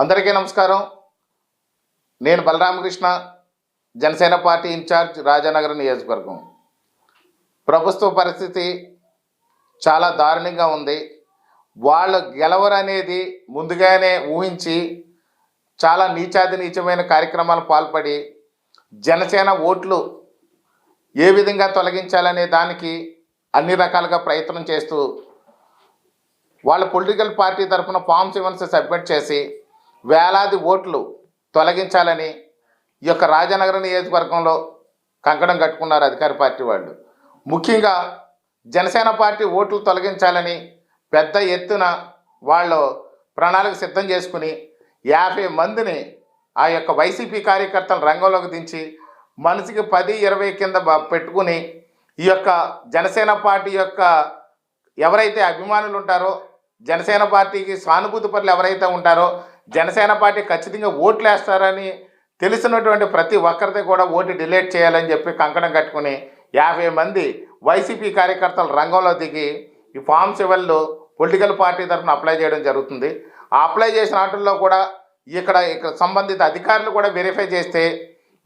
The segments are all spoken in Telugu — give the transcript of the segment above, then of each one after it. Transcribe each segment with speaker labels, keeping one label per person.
Speaker 1: అందరికీ నమస్కారం. నేను బలరామకృష్ణ జనసేన పార్టీ ఇన్ఛార్జ్ రాజానగర్ నియోజకవర్గం. ప్రభుత్వ పరిస్థితి చాలా దారుణంగా ఉంది. వాళ్ళు గెలవరనేది ముందుగానే ఊహించి చాలా నీచాది నీచమైన కార్యక్రమాలు పాల్పడి జనసేన ఓట్లు ఏ విధంగా తొలగించాలనే దానికి అన్ని రకాలుగా ప్రయత్నం చేస్తూ వాళ్ళ పొలిటికల్ పార్టీ తరఫున ఫామ్స్ సెవెన్స్ సబ్మిట్ చేసి వేలాది ఓట్లు తొలగించాలని ఈ యొక్క రాజనగర నియోజకవర్గంలో కంకణం కట్టుకున్నారు అధికార పార్టీ వాళ్ళు. ముఖ్యంగా జనసేన పార్టీ ఓట్లు తొలగించాలని పెద్ద ఎత్తున వాళ్ళు ప్రణాళిక సిద్ధం చేసుకుని యాభై మందిని ఆ యొక్క వైసీపీ కార్యకర్తలు రంగంలోకి దించి మనిషికి పది ఇరవై కింద పెట్టుకుని ఈ యొక్క జనసేన పార్టీ యొక్క ఎవరైతే అభిమానులు ఉంటారో జనసేన పార్టీకి సానుభూతి పనులు ఎవరైతే ఉంటారో జనసేన పార్టీ ఖచ్చితంగా ఓట్లు వేస్తారని తెలిసినటువంటి ప్రతి ఒక్కరిది కూడా ఓటు డిలేట్ చేయాలని చెప్పి కంకణం కట్టుకుని యాభై మంది వైసీపీ కార్యకర్తలు రంగంలో దిగి ఈ ఫామ్ సెవెన్లో పొలిటికల్ పార్టీ తరఫున అప్లై చేయడం జరుగుతుంది. ఆ అప్లై చేసిన వాటిల్లో కూడా ఇక్కడ ఇక్కడ సంబంధిత అధికారులు కూడా వెరిఫై చేస్తే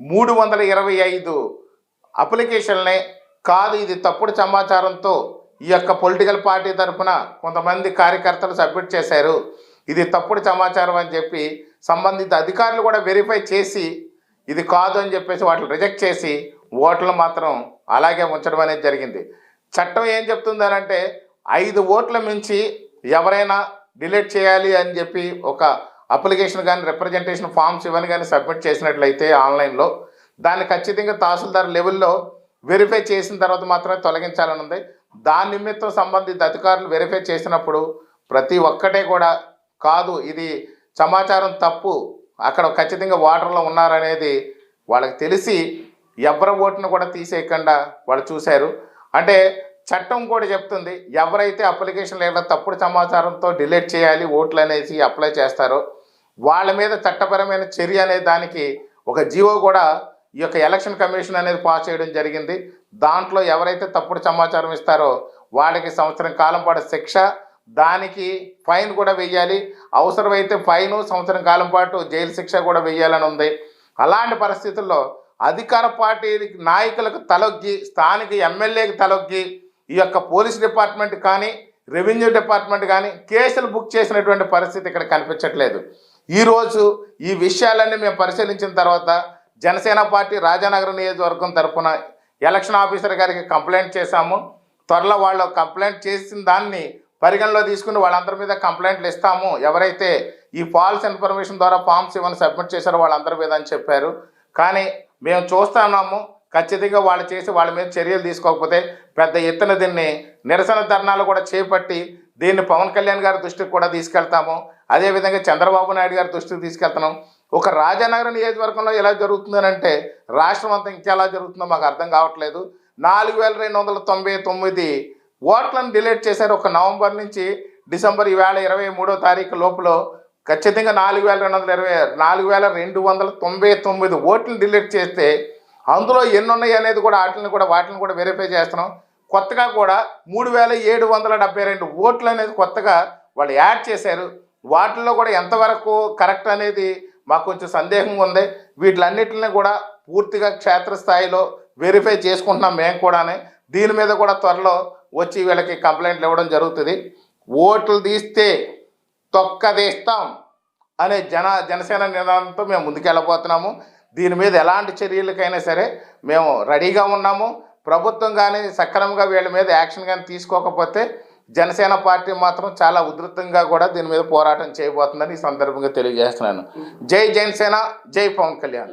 Speaker 1: మూడు వందల ఇరవై ఐదు అప్లికేషన్లే కాదు ఇది తప్పుడు సమాచారంతో ఈ యొక్క పొలిటికల్ పార్టీ తరఫున కొంతమంది కార్యకర్తలు సబ్మిట్ చేశారు. ఇది తప్పుడు సమాచారం అని చెప్పి సంబంధిత అధికారులు కూడా వెరిఫై చేసి ఇది కాదు అని చెప్పేసి వాటిని రిజెక్ట్ చేసి ఓట్లు మాత్రం అలాగే ఉంచడం అనేది జరిగింది. చట్టం ఏం చెప్తుందనంటే ఐదు ఓట్ల మించి ఎవరైనా డిలీట్ చేయాలి అని చెప్పి ఒక అప్లికేషన్ కానీ రిప్రజెంటేషన్ ఫామ్స్ ఇవన్నీ కానీ సబ్మిట్ చేసినట్లయితే ఆన్లైన్లో దాన్ని ఖచ్చితంగా తహసీల్దార్ లెవెల్లో వెరిఫై చేసిన తర్వాత మాత్రమే తొలగించాలని ఉంది. దాని నిమిత్తం సంబంధిత అధికారులు వెరిఫై చేసినప్పుడు ప్రతి ఒక్కటే కూడా కాదు ఇది సమాచారం తప్పు. అక్కడ ఖచ్చితంగా వాటర్లో ఉన్నారనేది వాళ్ళకి తెలిసి ఎవరి ఓటును కూడా తీసేయకుండా వాళ్ళు చూశారు. అంటే చట్టం కూడా చెప్తుంది ఎవరైతే అప్లికేషన్ లేదా తప్పుడు సమాచారంతో డిలీట్ చేయాలి ఓట్లు అనేసి అప్లై చేస్తారో వాళ్ళ మీద చట్టపరమైన చర్య అనే దానికి ఒక జీవో కూడా ఈ యొక్క ఎలక్షన్ కమిషన్ అనేది పాస్ చేయడం జరిగింది. దాంట్లో ఎవరైతే తప్పుడు సమాచారం ఇస్తారో వాళ్ళకి సంవత్సరం కాలం పాటు శిక్ష దానికి ఫైన్ కూడా వెయ్యాలి. అవసరమైతే ఫైన్ సంవత్సరం కాలం పాటు జైలు శిక్ష కూడా వెయ్యాలని ఉంది. అలాంటి పరిస్థితుల్లో అధికార పార్టీ నాయకులకు తలొగ్గి స్థానిక ఎమ్మెల్యేకి తలొగ్గి ఈ యొక్క పోలీస్ డిపార్ట్మెంట్ కానీ రెవెన్యూ డిపార్ట్మెంట్ కానీ కేసులు బుక్ చేసినటువంటి పరిస్థితి ఇక్కడ కనిపించట్లేదు. ఈరోజు ఈ విషయాలన్నీ మేము పరిశీలించిన తర్వాత జనసేన పార్టీ రాజానగర నియోజకవర్గం తరఫున ఎలక్షన్ ఆఫీసర్ గారికి కంప్లైంట్ చేశాము. త్వరలో వాళ్ళు కంప్లైంట్ చేసిన దాన్ని పరిగణలో తీసుకుని వాళ్ళందరి మీద కంప్లైంట్లు ఇస్తాము. ఎవరైతే ఈ ఫాల్స్ ఇన్ఫర్మేషన్ ద్వారా ఫామ్స్ ఇవన్నీ సబ్మిట్ చేశారో వాళ్ళందరి మీద అని చెప్పారు. కానీ మేము చూస్తున్నాము ఖచ్చితంగా వాళ్ళు చేసి వాళ్ళ మీద చర్యలు తీసుకోకపోతే పెద్ద ఎత్తున దీన్ని నిరసన ధర్నాలు కూడా చేపట్టి దీన్ని పవన్ కళ్యాణ్ గారి దృష్టికి కూడా తీసుకెళ్తాము. అదేవిధంగా చంద్రబాబు నాయుడు గారి దృష్టికి తీసుకెళ్తున్నాం. ఒక రాజానగరం నియోజకవర్గంలో ఎలా జరుగుతుందనంటే రాష్ట్రం అంతా ఇంకెలా జరుగుతుందో మాకు అర్థం కావట్లేదు. నాలుగు ఓట్లను డిలీట్ చేశారు. ఒక నవంబర్ నుంచి డిసెంబర్ ఈవేళ ఇరవై మూడో తారీఖు లోపల ఖచ్చితంగా నాలుగు వేల రెండు వందల ఇరవై నాలుగు వేల రెండు వందల తొంభై తొమ్మిది ఓట్లను డిలీట్ చేస్తే అందులో ఎన్ని ఉన్నాయి అనేది కూడా వాటిని కూడా వాటిని కూడా వెరిఫై చేస్తున్నాం. కొత్తగా కూడా మూడు వేల ఏడు వందల డెబ్బై రెండు ఓట్లు అనేది కొత్తగా వాళ్ళు యాడ్ చేశారు. వాటిల్లో కూడా ఎంతవరకు కరెక్ట్ అనేది మాకు కొంచెం సందేహంగా ఉంది. వీటిలన్నిటిని కూడా పూర్తిగా క్షేత్రస్థాయిలో వెరిఫై చేసుకుంటున్నాం మేము కూడానే. దీని మీద కూడా త్వరలో వచ్చి వీళ్ళకి కంప్లైంట్లు ఇవ్వడం జరుగుతుంది. ఓట్లు తీస్తే తొక్కదీస్తాం అనే జన జనసేన నినాదంతో మేము ముందుకెళ్ళబోతున్నాము. దీని మీద ఎలాంటి చర్యలకైనా సరే మేము రెడీగా ఉన్నాము. ప్రభుత్వం కానీ సక్రమంగా వీళ్ళ మీద యాక్షన్ కానీ తీసుకోకపోతే జనసేన పార్టీ మాత్రం చాలా ఉధృతంగా కూడా దీని మీద పోరాటం చేయబోతుందని ఈ సందర్భంగా తెలియజేస్తున్నాను. జై జనసేన జై పవన్ కళ్యాణ్.